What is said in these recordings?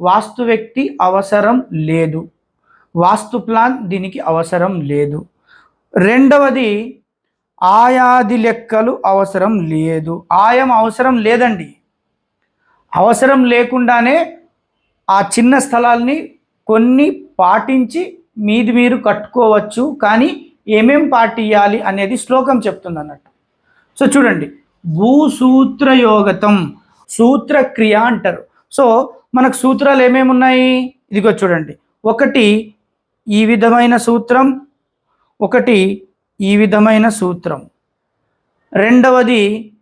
వాస్తు వ్యక్తి అవసరం లేదు. వాస్తు ప్లాన్ దీనికి అవసరం లేదు. రెండవది ఆయాది లెక్కలు అవసరం లేదు. ఆయం అవసరం లేదండి. అవసరం లేకుండానే ఆ చిన్న స్థలాల్ని కొన్ని పాటించి మీది మీరు కట్టుకోవచ్చు. కానీ ఏమేం పాటియాలి అనేది శ్లోకం చెప్తుంది అన్నట్టు సో చూడండి. భూసూత్రయోగతం సూత్రక్రియ అంటారు. సో మనకు సూత్రాలు ఏమేమి ఉన్నాయి? ఇదిగో చూడండి. ఒకటి ఈ విధమైన సూత్రం. ఒకటి ఈ విధమైన సూత్రం. రెండవది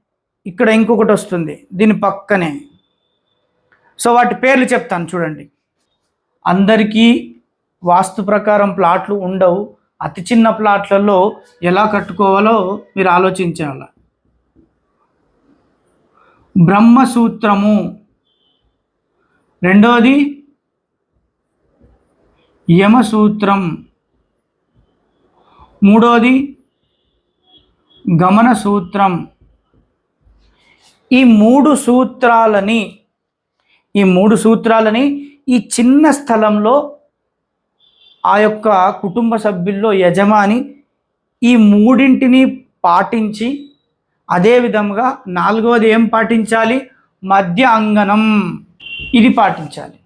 ఇక్కడ ఇంకొకటి వస్తుంది. దీని పక్కనే. సో వాటి పేర్లు చెప్తాను చూడండి. అందరికీ వాస్తు ప్రకారం ప్లాట్లు ఉండవు. అతి చిన్న ప్లాట్లలో ఎలా కట్టుకోవాలో మీరు ఆలోచించాలి. బ్రహ్మసూత్రము. రెండవది యమసూత్రం. మూడవది గమన సూత్రం ఈ మూడు సూత్రాలని ఈ మూడు సూత్రాలని ఈ చిన్న స్థలంలో ఆ యొక్క కుటుంబ సభ్యుల్లో యజమాని ఈ మూడింటిని పాటించి అదేవిధంగా నాలుగవది ఏం పాటించాలి? మధ్య అంగనం. ఇది పాటించాలి.